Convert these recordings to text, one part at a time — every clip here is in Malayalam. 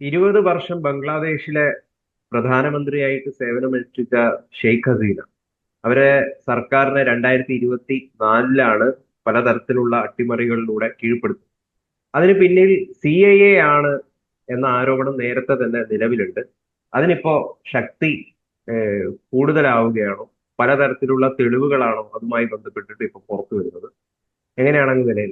ഇരുപത് വർഷം ബംഗ്ലാദേശിലെ പ്രധാനമന്ത്രിയായിട്ട് സേവനമനുഷ്ഠിച്ച ഷെയ്ഖ് ഹസീന. അവരെ സർക്കാരിനെ രണ്ടായിരത്തി ഇരുപത്തി നാലിലാണ് പലതരത്തിലുള്ള അട്ടിമറികളിലൂടെ കീഴ്പ്പെടുത്തുന്നത് അതിന് പിന്നിൽ സി എ ആണ് എന്ന ആരോപണം നേരത്തെ തന്നെ നിലവിലുണ്ട്. അതിനിപ്പോ ശക്തി കൂടുതലാവുകയാണോ? പലതരത്തിലുള്ള തെളിവുകളാണോ അതുമായി ബന്ധപ്പെട്ടിട്ട് ഇപ്പൊ പുറത്തു വരുന്നത് എങ്ങനെയാണെങ്കിൽ അങ്ങ്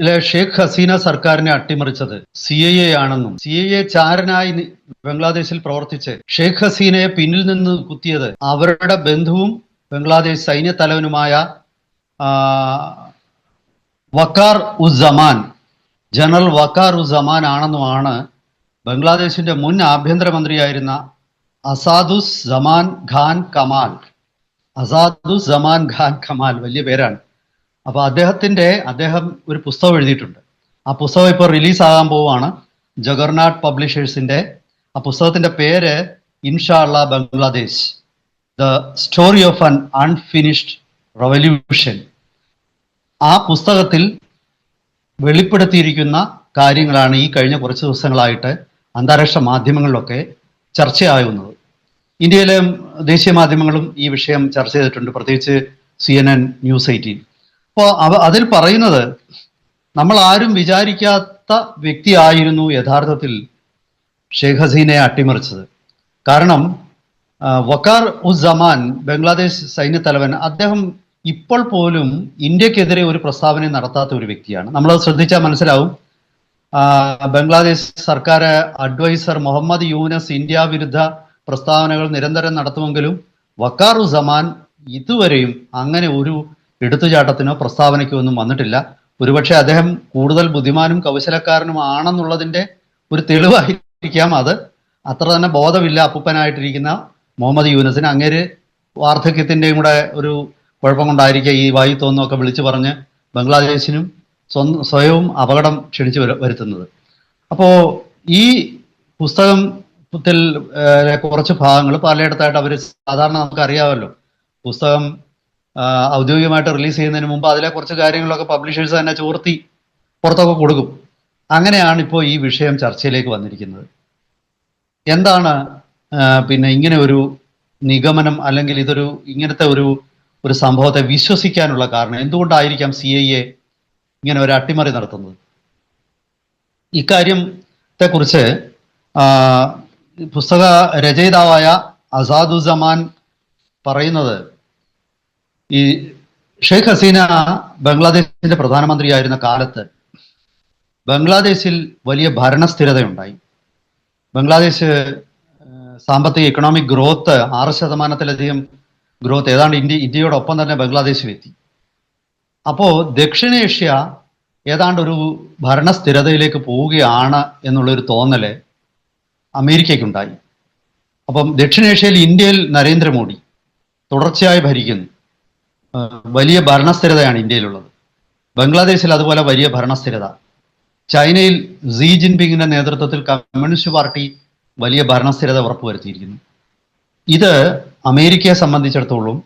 വിലയിൽ ഷേഖ് ഹസീന സർക്കാരിനെ അട്ടിമറിച്ചത് സി ഐ എ ആണെന്നും സി ഐ എ ചാരനായി ബംഗ്ലാദേശിൽ പ്രവർത്തിച്ച് ഷെയ്ഖ് ഹസീനയെ പിന്നിൽ നിന്ന് കുത്തിയത് അവരുടെ ബന്ധുവും ബംഗ്ലാദേശ് സൈന്യ തലവനുമായ വക്കാർ ഉസ്സമാൻ ജനറൽ വക്കാർ ഉസ്സമാൻ ആണെന്നുമാണ് ബംഗ്ലാദേശിന്റെ മുൻ ആഭ്യന്തരമന്ത്രിയായിരുന്ന അസാദുസ് സമാൻ ഖാൻ കമാൽ. അസാദുസ് സമാൻ ഖാൻ കമാൽ വലിയ പേരാണ്. അപ്പൊ അദ്ദേഹത്തിന്റെ അദ്ദേഹം ഒരു പുസ്തകം എഴുതിയിട്ടുണ്ട്. ആ പുസ്തകം ഇപ്പോൾ റിലീസ് ആകാൻ പോവുകയാണ്. ജഗർനാട്ട് പബ്ലിഷേഴ്സിന്റെ ആ പുസ്തകത്തിന്റെ പേര് Inshallah Bangladesh. The story of an unfinished revolution. ആ പുസ്തകത്തിൽ വെളിപ്പെടുത്തിയിരിക്കുന്ന കാര്യങ്ങളാണ് ഈ കഴിഞ്ഞ കുറച്ച് ദിവസങ്ങളായിട്ട് അന്താരാഷ്ട്ര മാധ്യമങ്ങളിലൊക്കെ ചർച്ചയാകുന്നത്. ഇന്ത്യയിലെ ദേശീയ മാധ്യമങ്ങളും ഈ വിഷയം ചർച്ച ചെയ്തിട്ടുണ്ട്. പ്രത്യേകിച്ച് C N N news eighteen. അപ്പോൾ അതിൽ പറയുന്നത് നമ്മൾ ആരും വിചാരിക്കാത്ത വ്യക്തിയായിരുന്നു യഥാർത്ഥത്തിൽ ഷെയ്ഖ് ഹസീനയെ അട്ടിമറിച്ചത്. കാരണം വക്കാർ ഉസ് ജമാൻ ബംഗ്ലാദേശ് സൈന്യത്തലവൻ അദ്ദേഹം ഇപ്പോൾ പോലും ഇന്ത്യക്കെതിരെ ഒരു പ്രസ്താവന നടത്താത്ത ഒരു വ്യക്തിയാണ്. നമ്മളത് ശ്രദ്ധിച്ചാൽ മനസ്സിലാവും. ബംഗ്ലാദേശ് സർക്കാർ അഡ്വൈസർ മുഹമ്മദ് യൂനസ് ഇന്ത്യ വിരുദ്ധ പ്രസ്താവനകൾ നിരന്തരം നടത്തുമെങ്കിലും വക്കാർ ഉസ്സമാൻ ഇതുവരെയും അങ്ങനെ ഒരു എടുത്തുചാട്ടത്തിനോ പ്രസ്താവനയ്ക്കോ ഒന്നും വന്നിട്ടില്ല. ഒരുപക്ഷെ അദ്ദേഹം കൂടുതൽ ബുദ്ധിമാനും കൗശലക്കാരനും ആണെന്നുള്ളതിന്റെ ഒരു തെളിവായിരിക്കാം അത്. അത്ര തന്നെ ബോധമില്ല അപ്പൂപ്പനായിട്ടിരിക്കുന്ന മുഹമ്മദ് യൂനസിന്. അങ്ങേര് വാർദ്ധക്യത്തിന്റെയും കൂടെ ഒരു കുഴപ്പം കൊണ്ടായിരിക്കുക ഈ വായുത്തോന്നൊക്കെ വിളിച്ചു പറഞ്ഞ് ബംഗ്ലാദേശിനും സ്വന്തം സ്വയവും അപകടം ക്ഷണിച്ചു വരു- വരുത്തുന്നത്. അപ്പോ ഈ പുസ്തകം ത്തിൽ കുറച്ച് ഭാഗങ്ങൾ പലയിടത്തായിട്ട് അവർ സാധാരണ നമുക്ക് അറിയാമല്ലോ പുസ്തകം ഔദ്യോഗികമായിട്ട് റിലീസ് ചെയ്യുന്നതിന് മുമ്പ് അതിലെ കുറച്ച് കാര്യങ്ങളൊക്കെ പബ്ലിഷേഴ്സ് തന്നെ ചോർത്തി പുറത്തൊക്കെ കൊടുക്കും. അങ്ങനെയാണ് ഇപ്പോൾ ഈ വിഷയം ചർച്ചയിലേക്ക് വന്നിരിക്കുന്നത്. എന്താണ് പിന്നെ ഇങ്ങനെ ഒരു നിഗമനം അല്ലെങ്കിൽ ഇതൊരു ഇങ്ങനത്തെ ഒരു ഒരു സംഭവത്തെ വിശ്വസിക്കാനുള്ള കാരണം? എന്തുകൊണ്ടായിരിക്കാം സി ഐ എ ഇങ്ങനെ ഒരു അട്ടിമറി നടത്തുന്നത്? ഇക്കാര്യത്തെ കുറിച്ച് പുസ്തക രചയിതാവായ അസാദുസമാൻ പറയുന്നത് ഈ ഷെയ്ഖ് ഹസീന ബംഗ്ലാദേശിന്റെ പ്രധാനമന്ത്രിയായിരുന്ന കാലത്ത് ബംഗ്ലാദേശിൽ വലിയ ഭരണസ്ഥിരതയുണ്ടായി. ബംഗ്ലാദേശ് സാമ്പത്തിക ഇക്കണോമിക് ഗ്രോത്ത് ആറ് ശതമാനത്തിലധികം ഗ്രോത്ത് ഏതാണ്ട് ഇന്ത്യ ഇന്ത്യയോടൊപ്പം തന്നെ ബംഗ്ലാദേശിൽ എത്തി. അപ്പോൾ ദക്ഷിണേഷ്യ ഏതാണ്ട് ഒരു ഭരണസ്ഥിരതയിലേക്ക് പോവുകയാണ് എന്നുള്ളൊരു തോന്നൽ അമേരിക്കയ്ക്കുണ്ടായി. അപ്പം ദക്ഷിണേഷ്യയിൽ ഇന്ത്യയിൽ നരേന്ദ്രമോദി തുടർച്ചയായി ഭരിക്കുന്നു. വലിയ ഭരണസ്ഥിരതയാണ് ഇന്ത്യയിലുള്ളത്. ബംഗ്ലാദേശിൽ അതുപോലെ വലിയ ഭരണസ്ഥിരത. ചൈനയിൽ സീ ജിൻപിങ്ങിന്റെ നേതൃത്വത്തിൽ കമ്മ്യൂണിസ്റ്റ് പാർട്ടി വലിയ ഭരണസ്ഥിരത ഉറപ്പുവരുത്തിയിരിക്കുന്നു. ഇത് അമേരിക്കയെ സംബന്ധിച്ചിടത്തോളം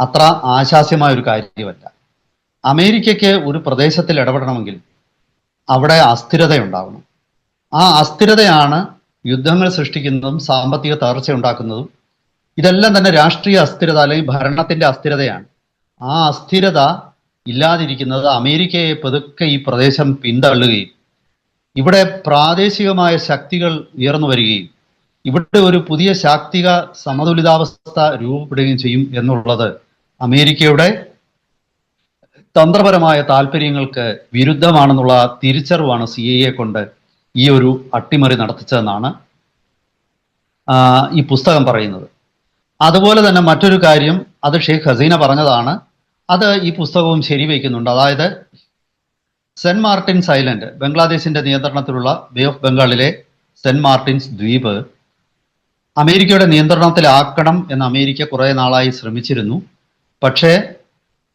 അത്ര ആശാസ്യമായ ഒരു കാര്യമല്ല. അമേരിക്കയ്ക്ക് ഒരു പ്രദേശത്തിൽ ഇടപെടണമെങ്കിൽ അവിടെ അസ്ഥിരതയുണ്ടാവണം. ആ അസ്ഥിരതയാണ് യുദ്ധങ്ങൾ സൃഷ്ടിക്കുന്നതും സാമ്പത്തിക തകർച്ച ഉണ്ടാക്കുന്നതും ഇതെല്ലാം തന്നെ രാഷ്ട്രീയ അസ്ഥിരത അല്ലെങ്കിൽ ഭരണത്തിന്റെ അസ്ഥിരതയാണ്. ആ അസ്ഥിരത ഇല്ലാതിരിക്കുന്നത് അമേരിക്കയെ പതുക്കെ ഈ പ്രദേശം പിന്തള്ളുകയും ഇവിടെ പ്രാദേശികമായ ശക്തികൾ ഉയർന്നു വരികയും ഇവിടെ ഒരു പുതിയ ശാക്തിക സമതുലിതാവസ്ഥ രൂപപ്പെടുകയും ചെയ്യും എന്നുള്ളത് അമേരിക്കയുടെ തന്ത്രപരമായ താല്പര്യങ്ങൾക്ക് വിരുദ്ധമാണെന്നുള്ള തിരിച്ചറിവാണ് സി എ കൊണ്ട് ഈ ഒരു അട്ടിമറി നടത്തിച്ചതെന്നാണ് ഈ പുസ്തകം പറയുന്നത്. അതുപോലെ തന്നെ മറ്റൊരു കാര്യം അത് ഷെയ്ഖ് ഹസീന പറഞ്ഞതാണ്. അത് ഈ പുസ്തകവും ശരിവയ്ക്കുന്നുണ്ട്. അതായത് സെന്റ് മാർട്ടിൻസ് ഐലൻഡ് ബംഗ്ലാദേശിന്റെ നിയന്ത്രണത്തിലുള്ള ബേ ഓഫ് ബംഗാളിലെ സെന്റ് മാർട്ടിൻസ് ദ്വീപ് അമേരിക്കയുടെ നിയന്ത്രണത്തിലാക്കണം എന്ന് അമേരിക്ക കുറെ നാളായി ശ്രമിച്ചിരുന്നു. പക്ഷേ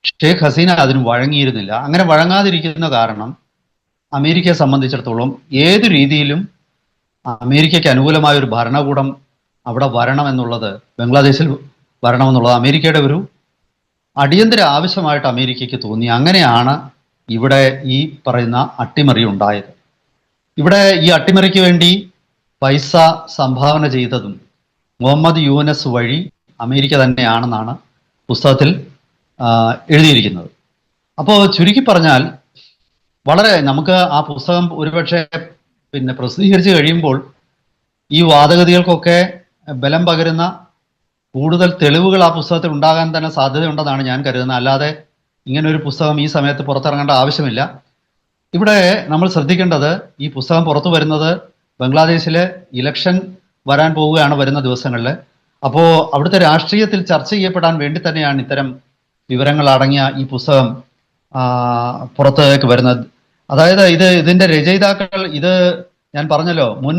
ഷെയ്ഖ് ഹസീന അതിന് വഴങ്ങിയിരുന്നില്ല. അങ്ങനെ വഴങ്ങാതിരിക്കുന്ന കാരണം അമേരിക്കയെ സംബന്ധിച്ചിടത്തോളം ഏത് രീതിയിലും അമേരിക്കയ്ക്ക് അനുകൂലമായ ഒരു ഭരണകൂടം അവിടെ വരണം എന്നുള്ളത് ബംഗ്ലാദേശിൽ വരണമെന്നുള്ളത് അമേരിക്കയുടെ ഒരു അടിയന്തര ആവശ്യമായിട്ട് അമേരിക്കയ്ക്ക് തോന്നി. അങ്ങനെയാണ് ഇവിടെ ഈ പറയുന്ന അട്ടിമറി ഉണ്ടായത്. ഇവിടെ ഈ അട്ടിമറിക്ക് വേണ്ടി പൈസ സംഭാവന ചെയ്തതും മുഹമ്മദ് യൂനസ് വഴി അമേരിക്ക തന്നെയാണെന്നാണ് പുസ്തകത്തിൽ എഴുതിയിരിക്കുന്നത്. അപ്പോൾ ചുരുക്കി പറഞ്ഞാൽ വളരെ നമുക്ക് ആ പുസ്തകം ഒരുപക്ഷെ പിന്നെ പ്രസിദ്ധീകരിച്ച് കഴിയുമ്പോൾ ഈ വാദഗതികൾക്കൊക്കെ ബലം പകരുന്ന കൂടുതൽ തെളിവുകൾ ആ പുസ്തകത്തിൽ ഉണ്ടാകാൻ തന്നെ സാധ്യതയുണ്ടെന്നാണ് ഞാൻ കരുതുന്നത്. അല്ലാതെ ഇങ്ങനെ ഒരു പുസ്തകം ഈ സമയത്ത് പുറത്തിറങ്ങേണ്ട ആവശ്യമില്ല. ഇവിടെ നമ്മൾ ശ്രദ്ധിക്കേണ്ടത് ഈ പുസ്തകം പുറത്തു വരുന്നത് ബംഗ്ലാദേശിലെ ഇലക്ഷൻ വരാൻ പോവുകയാണ് വരുന്ന ദിവസങ്ങളിൽ. അപ്പോൾ അവിടുത്തെ രാഷ്ട്രീയത്തിൽ ചർച്ച ചെയ്യപ്പെടാൻ വേണ്ടി തന്നെയാണ് ഇത്തരം വിവരങ്ങൾ അടങ്ങിയ ഈ പുസ്തകം പുറത്തേക്ക് വരുന്നത്. അതായത് ഇത് ഇതിന്റെ രചയിതാക്കൾ ഇത് ഞാൻ പറഞ്ഞല്ലോ മുൻ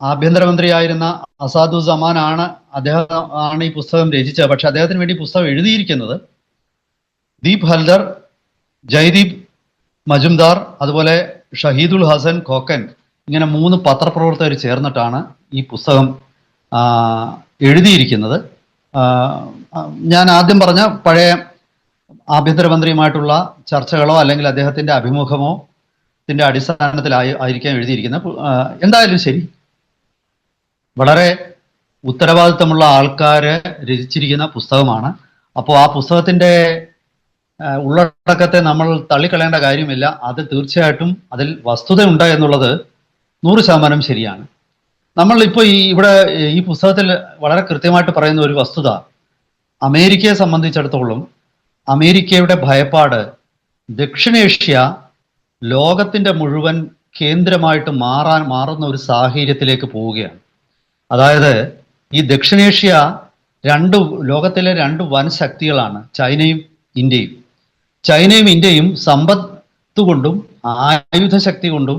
ആഭ്യന്തരമന്ത്രിയായിരുന്ന അസാദു സമാൻ ആണ് അദ്ദേഹം ആണ് ഈ പുസ്തകം രചിച്ചത്. പക്ഷെ അദ്ദേഹത്തിന് വേണ്ടി പുസ്തകം എഴുതിയിരിക്കുന്നത് ദീപ് ഹൽദർ ജയ്ദീപ് മജുംദാർ അതുപോലെ ഷഹീദുൽ ഹസൻ കോക്കൻ ഇങ്ങനെ മൂന്ന് പത്രപ്രവർത്തകർ ചേർന്നിട്ടാണ് ഈ പുസ്തകം എഴുതിയിരിക്കുന്നത്. ഞാൻ ആദ്യം പറഞ്ഞ പഴയ ആഭ്യന്തരമന്ത്രിയുമായിട്ടുള്ള ചർച്ചകളോ അല്ലെങ്കിൽ അദ്ദേഹത്തിന്റെ അഭിമുഖമോ ത്തിന്റെ അടിസ്ഥാനത്തിലായി ആയിരിക്കാം എഴുതിയിരിക്കുന്നത്. എന്തായാലും ശരി. വളരെ ഉത്തരവാദിത്തമുള്ള ആൾക്കാര് രചിച്ചിരിക്കുന്ന പുസ്തകമാണ്. അപ്പോൾ ആ പുസ്തകത്തിന്റെ ഉള്ളടക്കത്തെ നമ്മൾ തള്ളിക്കളയേണ്ട കാര്യമില്ല. അത് തീർച്ചയായിട്ടും അതിൽ വസ്തുതയുണ്ട് എന്നുള്ളത് നൂറ് ശതമാനം ശരിയാണ്. നമ്മൾ ഇപ്പോൾ ഈ ഇവിടെ ഈ പുസ്തകത്തിൽ വളരെ കൃത്യമായിട്ട് പറയുന്ന ഒരു വസ്തുത അമേരിക്കയെ സംബന്ധിച്ചിടത്തോളം അമേരിക്കയുടെ ഭയപ്പാട് ദക്ഷിണേഷ്യ ലോകത്തിന്റെ മുഴുവൻ കേന്ദ്രമായിട്ട് മാറാൻ മാറുന്ന ഒരു സാഹചര്യത്തിലേക്ക് പോവുകയാണ്. അതായത് ഈ ദക്ഷിണേഷ്യ രണ്ട് ലോകത്തിലെ രണ്ട് വൻ ശക്തികളാണ് ചൈനയും ഇന്ത്യയും. ചൈനയും ഇന്ത്യയും സമ്പത്ത് കൊണ്ടും ആയുധ ശക്തി കൊണ്ടും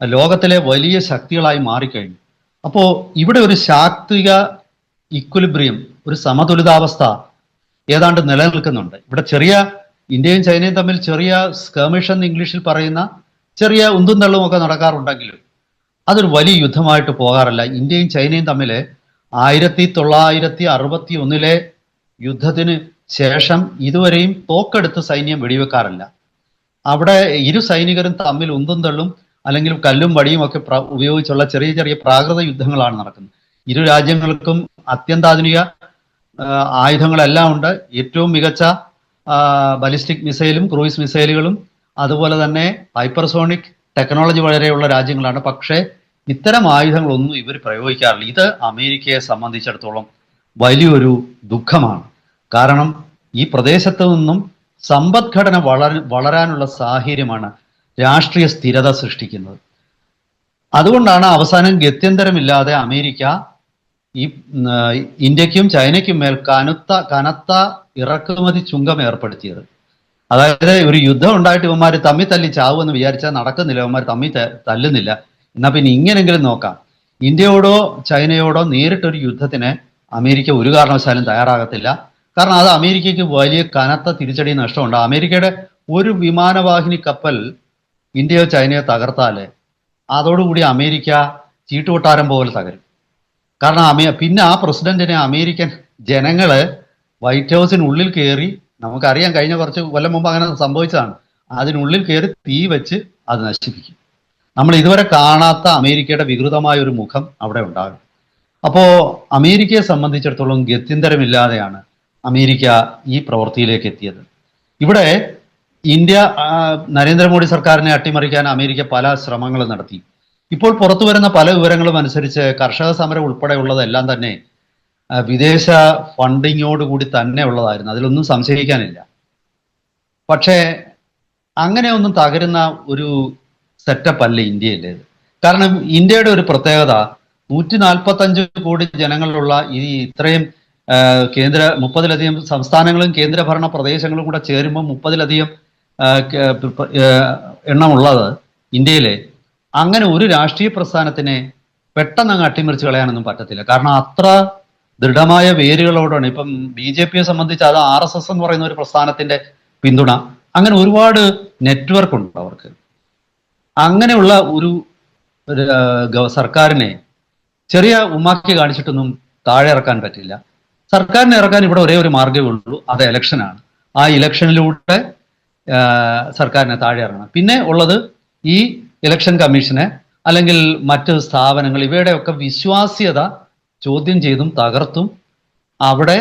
ലോകത്തിലെ വലിയ ശക്തികളായി മാറിക്കഴിഞ്ഞു. അപ്പോൾ ഇവിടെ ഒരു ശാക്തിക ഇക്വലിബ്രിയം ഒരു സമതുലിതാവസ്ഥ ഏതാണ്ട് നിലനിൽക്കുന്നുണ്ട്. ഇവിടെ ചെറിയ ഇന്ത്യയും ചൈനയും തമ്മിൽ ചെറിയ സ്കേമിഷ് എന്ന് ഇംഗ്ലീഷിൽ പറയുന്ന ചെറിയ ഉന്തും തള്ളും ഒക്കെ നടക്കാറുണ്ടെങ്കിലും അതൊരു വലിയ യുദ്ധമായിട്ട് പോകാറില്ല. ഇന്ത്യയും ചൈനയും തമ്മിൽ ആയിരത്തി തൊള്ളായിരത്തി അറുപത്തി ഒന്നിലെ യുദ്ധത്തിന് ശേഷം ഇതുവരെയും തോക്കെടുത്ത് സൈന്യം വെടിവെക്കാറില്ല. അവിടെ ഇരു സൈനികരും തമ്മിൽ ഉന്തും തള്ളും അല്ലെങ്കിൽ കല്ലും വടിയും ഒക്കെ ഉപയോഗിച്ചുള്ള ചെറിയ ചെറിയ പ്രാകൃത യുദ്ധങ്ങളാണ് നടക്കുന്നത്. ഇരു രാജ്യങ്ങൾക്കും അത്യന്താധുനിക ആയുധങ്ങളെല്ലാം ഉണ്ട്. ഏറ്റവും മികച്ച ബലിസ്റ്റിക് മിസൈലും ക്രൂയിസ് മിസൈലുകളും അതുപോലെ തന്നെ ഹൈപ്പർസോണിക് ടെക്നോളജി വളരെയുള്ള രാജ്യങ്ങളാണ്. പക്ഷേ ഇത്തരം ആയുധങ്ങളൊന്നും ഇവർ പ്രയോഗിക്കാറില്ല. ഇത് അമേരിക്കയെ സംബന്ധിച്ചിടത്തോളം വലിയൊരു ദുഃഖമാണ്. കാരണം ഈ പ്രദേശത്ത് നിന്നും സമ്പദ്ഘടന വളര വളരാനുള്ള സാഹചര്യമാണ് രാഷ്ട്രീയ സ്ഥിരത സൃഷ്ടിക്കുന്നത്. അതുകൊണ്ടാണ് അവസാനം ഗത്യന്തരമില്ലാതെ അമേരിക്ക ഈ ഇന്ത്യക്കും ചൈനയ്ക്കും മേൽ കനത്ത കനത്ത ഇറക്കുമതി ചുങ്കം ഏർപ്പെടുത്തിയത്. അതായത് ഒരു യുദ്ധം ഉണ്ടായിട്ട് ഇവന്മാർ തമ്മി തല്ലി എന്ന് വിചാരിച്ചാൽ നടക്കുന്നില്ല. ഇവന്മാർ തമ്മി തല്ലുന്നില്ല. എന്നാ പിന്നെ ഇങ്ങനെങ്കിലും നോക്കാം. ഇന്ത്യയോടോ ചൈനയോടോ നേരിട്ടൊരു യുദ്ധത്തിന് അമേരിക്ക ഒരു കാരണവശാലും തയ്യാറാകത്തില്ല. കാരണം അത് അമേരിക്കയ്ക്ക് വലിയ കനത്ത തിരിച്ചടി നഷ്ടമുണ്ട്. അമേരിക്കയുടെ ഒരു വിമാനവാഹിനി കപ്പൽ ഇന്ത്യയോ ചൈനയോ തകർത്താൽ അതോടുകൂടി അമേരിക്ക ചീട്ടുകൊട്ടാരം പോലെ തകരും. കാരണം അമേ പിന്നെ ആ പ്രസിഡന്റിനെ അമേരിക്കൻ ജനങ്ങൾ വൈറ്റ് ഹൗസിനുള്ളിൽ കയറി നമുക്കറിയാം കഴിഞ്ഞ കുറച്ച് കൊല്ലം മുമ്പ് അങ്ങനെ സംഭവിച്ചതാണ്. അതിനുള്ളിൽ കയറി തീ വെച്ച് അത് നശിപ്പിക്കും. നമ്മൾ ഇതുവരെ കാണാത്ത അമേരിക്കയുടെ വികൃതമായ ഒരു മുഖം അവിടെ ഉണ്ടാകും. അപ്പോൾ അമേരിക്കയെ സംബന്ധിച്ചിടത്തോളം ഗത്യന്തരമില്ലാതെയാണ് അമേരിക്ക ഈ പ്രവൃത്തിയിലേക്ക് എത്തിയത്. ഇവിടെ ഇന്ത്യ നരേന്ദ്രമോദി സർക്കാരിനെ അട്ടിമറിക്കാൻ അമേരിക്ക പല ശ്രമങ്ങളും നടത്തി. ഇപ്പോൾ പുറത്തു വരുന്ന പല വിവരങ്ങളും അനുസരിച്ച് കർഷക സമരം ഉൾപ്പെടെയുള്ളതെല്ലാം തന്നെ വിദേശ ഫണ്ടിങ്ങോട് കൂടി തന്നെ ഉള്ളതായിരുന്നു. അതിലൊന്നും സംശയിക്കാനില്ല. പക്ഷേ അങ്ങനെ ഒന്നും തകരുന്ന ഒരു സെറ്റപ്പ് അല്ല ഇന്ത്യയിലേത് കാരണം ഇന്ത്യയുടെ ഒരു പ്രത്യേകത നൂറ്റി നാൽപ്പത്തഞ്ച് കോടി ജനങ്ങളുള്ള ഈ ഇത്രയും കേന്ദ്ര മുപ്പതിലധികം സംസ്ഥാനങ്ങളും കേന്ദ്രഭരണ പ്രദേശങ്ങളും കൂടെ ചേരുമ്പോൾ മുപ്പതിലധികം എണ്ണമുള്ളത് ഇന്ത്യയിലെ. അങ്ങനെ ഒരു രാഷ്ട്രീയ പ്രസ്ഥാനത്തിനെ പെട്ടെന്ന് അങ്ങ് അട്ടിമറിച്ച് കളയാനൊന്നും പറ്റത്തില്ല. കാരണം അത്ര ദൃഢമായ വേരുകളോടാണ്. ഇപ്പം ബി ജെ പിയെ സംബന്ധിച്ച് അത് ആർ എസ് എസ് എന്ന് പറയുന്ന ഒരു പ്രസ്ഥാനത്തിന്റെ പിന്തുണ. അങ്ങനെ ഒരുപാട് നെറ്റ്വർക്ക് ഉണ്ട് അവർക്ക്. അങ്ങനെയുള്ള ഒരു സർക്കാരിനെ ചെറിയ ഉമ്മാക്കി കാണിച്ചിട്ടൊന്നും താഴെ ഇറക്കാൻ പറ്റില്ല. സർക്കാരിനെ ഇറക്കാൻ ഇവിടെ ഒരേ ഒരു മാർഗമേ ഉള്ളൂ. അത് ഇലക്ഷനാണ് ആ ഇലക്ഷനിലൂടെ സർക്കാരിനെ താഴെ ഇറങ്ങണം. പിന്നെ ഉള്ളത് ഈ ഇലക്ഷൻ കമ്മീഷനെ അല്ലെങ്കിൽ മറ്റ് സ്ഥാപനങ്ങൾ ഇവയുടെയൊക്കെ വിശ്വാസ്യത ചോദ്യം ചെയ്തും തകർത്തും അവിടെ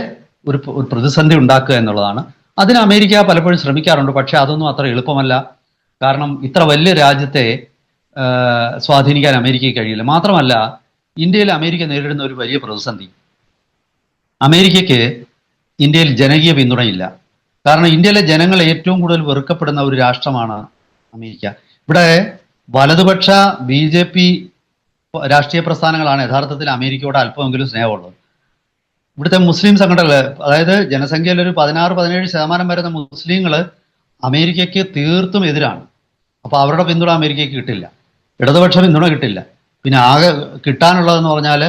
ഒരു പ്രതിസന്ധി ഉണ്ടാക്കുക എന്നുള്ളതാണ്. അതിന് അമേരിക്ക പലപ്പോഴും ശ്രമിക്കാറുണ്ട്. പക്ഷെ അതൊന്നും അത്ര എളുപ്പമല്ല. കാരണം ഇത്ര വലിയ രാജ്യത്തെ സ്വാധീനിക്കാൻ അമേരിക്കയ്ക്ക് കഴിയില്ല. മാത്രമല്ല ഇന്ത്യയിൽ അമേരിക്ക നേരിടുന്ന ഒരു വലിയ പ്രതിസന്ധി. അമേരിക്കയ്ക്ക് ഇന്ത്യയിൽ ജനകീയ പിന്തുണയില്ല. കാരണം ഇന്ത്യയിലെ ജനങ്ങൾ ഏറ്റവും കൂടുതൽ വെറുക്കപ്പെടുന്ന ഒരു രാഷ്ട്രമാണ് അമേരിക്ക. ഇവിടെ വലതുപക്ഷ ബി ജെ പി രാഷ്ട്രീയ പ്രസ്ഥാനങ്ങളാണ് യഥാർത്ഥത്തിൽ അമേരിക്കയോട് അല്പമെങ്കിലും സ്നേഹമുള്ളത്. ഇവിടുത്തെ മുസ്ലിം സംഘടനകൾ അതായത് ജനസംഖ്യയിൽ ഒരു പതിനാറ് പതിനേഴ് ശതമാനം വരുന്ന മുസ്ലിങ്ങൾ അമേരിക്കയ്ക്ക് തീർത്തും എതിരാണ്. അപ്പൊ അവരുടെ പിന്തുണ അമേരിക്കയ്ക്ക് കിട്ടില്ല. ഇടതുപക്ഷ പിന്തുണ കിട്ടില്ല. പിന്നെ ആകെ കിട്ടാനുള്ളതെന്ന് പറഞ്ഞാൽ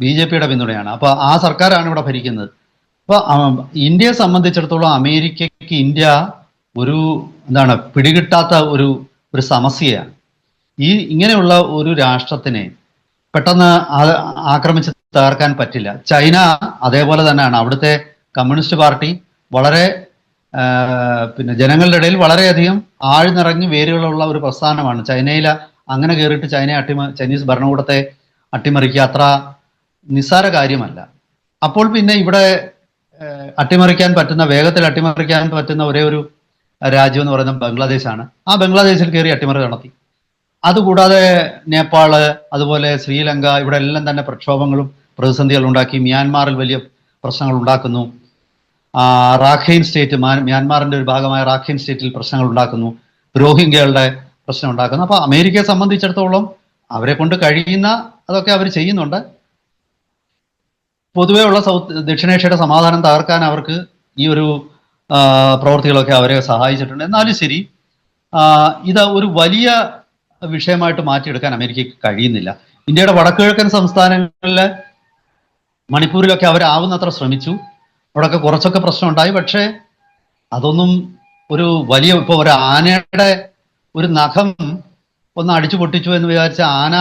ബി ജെ പിയുടെ പിന്തുണയാണ്. അപ്പോൾ ആ സർക്കാരാണ് ഇവിടെ ഭരിക്കുന്നത്. അപ്പോൾ ഇന്ത്യയെ സംബന്ധിച്ചിടത്തോളം അമേരിക്കയ്ക്ക് ഇന്ത്യ ഒരു എന്താണ് പിടികിട്ടാത്ത ഒരു ഒരു സമസ്യയാണ്. ഈ ഇങ്ങനെയുള്ള ഒരു രാഷ്ട്രത്തിനെ പെട്ടെന്ന് ആക്രമിച്ച് തകർക്കാൻ പറ്റില്ല. ചൈന അതേപോലെ തന്നെയാണ്. അവിടുത്തെ കമ്മ്യൂണിസ്റ്റ് പാർട്ടി വളരെ പിന്നെ ജനങ്ങളുടെ ഇടയിൽ വളരെയധികം ആഴ്ന്നിറങ്ങി വേരുകളുള്ള ഒരു പ്രസ്ഥാനമാണ്. ചൈനയിൽ അങ്ങനെ കയറിയിട്ട് ചൈന അട്ടിമ ചൈനീസ് ഭരണകൂടത്തെ അട്ടിമറിക്കുക അത്ര നിസ്സാര കാര്യമല്ല. അപ്പോൾ പിന്നെ ഇവിടെ അട്ടിമറിക്കാൻ പറ്റുന്ന വേഗത്തിൽ അട്ടിമറിക്കാൻ പറ്റുന്ന ഒരേ ഒരു രാജ്യം എന്ന് പറയുന്നത് ബംഗ്ലാദേശാണ്. ആ ബംഗ്ലാദേശിൽ കയറി അട്ടിമറി നടത്തി. അതുകൂടാതെ നേപ്പാൾ അതുപോലെ ശ്രീലങ്ക ഇവിടെ എല്ലാം തന്നെ പ്രക്ഷോഭങ്ങളും പ്രതിസന്ധികളും ഉണ്ടാക്കി. മ്യാൻമാറിൽ വലിയ പ്രശ്നങ്ങൾ ഉണ്ടാക്കുന്നു. റാഖൈൻ സ്റ്റേറ്റ് മ്യാൻമാറിന്റെ ഒരു ഭാഗമായ റാഖൈൻ സ്റ്റേറ്റിൽ പ്രശ്നങ്ങൾ ഉണ്ടാക്കുന്നു. രോഹിംഗ്യകളുടെ പ്രശ്നം ഉണ്ടാക്കുന്നു. അപ്പൊ അമേരിക്കയെ സംബന്ധിച്ചിടത്തോളം അവരെ കൊണ്ട് കഴിയുന്ന അതൊക്കെ അവർ ചെയ്യുന്നുണ്ട്. പൊതുവേ ഉള്ള സൗത്ത് ദക്ഷിണേഷ്യയുടെ സമാധാനം തകർക്കാൻ അവർക്ക് ഈ ഒരു പ്രവൃത്തികളൊക്കെ അവരെ സഹായിച്ചിട്ടുണ്ട്. എന്നാലും ശരി ഇത് ഒരു വലിയ വിഷയമായിട്ട് മാറ്റിയെടുക്കാൻ അമേരിക്കയ്ക്ക് കഴിയുന്നില്ല. ഇന്ത്യയുടെ വടക്കുകിഴക്കൻ സംസ്ഥാനങ്ങളിലെ മണിപ്പൂരിലൊക്കെ അവരാവുന്നത്ര ശ്രമിച്ചു. അവിടെയൊക്കെ കുറച്ചൊക്കെ പ്രശ്നം ഉണ്ടായി പക്ഷേ അതൊന്നും ഒരു വലിയ ഇപ്പൊ ഒരു ആനയുടെ ഒരു നഖം ഒന്ന് അടിച്ചു പൊട്ടിച്ചു എന്ന് വിചാരിച്ച ആന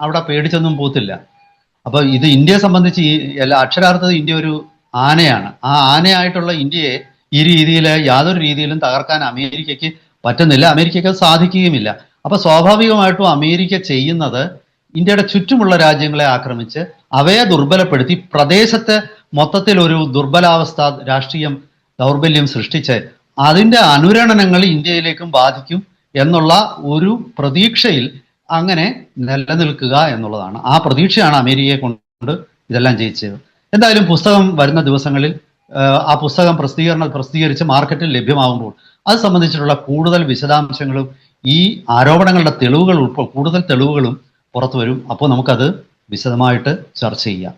അവിടെ പേടിച്ചൊന്നും പോത്തില്ല. അപ്പൊ ഇത് ഇന്ത്യയെ സംബന്ധിച്ച് എല്ലാ അക്ഷരാർത്ഥത്തിൽ ഇന്ത്യ ഒരു ആനയാണ്. ആ ആനയായിട്ടുള്ള ഇന്ത്യയെ ഈ രീതിയിൽ യാതൊരു രീതിയിലും തകർക്കാൻ അമേരിക്കയ്ക്ക് പറ്റുന്നില്ല. അമേരിക്കയ്ക്ക് സാധിക്കുകയുമില്ല. അപ്പൊ സ്വാഭാവികമായിട്ടും അമേരിക്ക ചെയ്യുന്നത് ഇന്ത്യയുടെ ചുറ്റുമുള്ള രാജ്യങ്ങളെ ആക്രമിച്ച് അവയെ ദുർബലപ്പെടുത്തി പ്രദേശത്ത് മൊത്തത്തിൽ ഒരു ദുർബലാവസ്ഥ രാഷ്ട്രീയം ദൗർബല്യം സൃഷ്ടിച്ച് അതിന്റെ അനുരണനങ്ങൾ ഇന്ത്യയിലേക്കും ബാധിക്കും എന്നുള്ള ഒരു പ്രതീക്ഷയിൽ അങ്ങനെ നിലനിൽക്കുക എന്നുള്ളതാണ്. ആ പ്രതീക്ഷയാണ് അമേരിക്കയെ കൊണ്ട് ഇതെല്ലാം ചെയ്യിച്ചത് എന്തായാലും പുസ്തകം വരുന്ന ദിവസങ്ങളിൽ ആ, പുസ്തകം പ്രസിദ്ധീകരണം പ്രസിദ്ധീകരിച്ച് മാർക്കറ്റിൽ ലഭ്യമാകുമ്പോൾ അത് സംബന്ധിച്ചിട്ടുള്ള കൂടുതൽ വിശദാംശങ്ങളും ഈ ആരോപണങ്ങളുടെ തെളിവുകൾ ഉൾപ്പെടെ കൂടുതൽ തെളിവുകളും പുറത്തു വരും. അപ്പോൾ നമുക്കത് വിശദമായിട്ട് ചർച്ച ചെയ്യാം.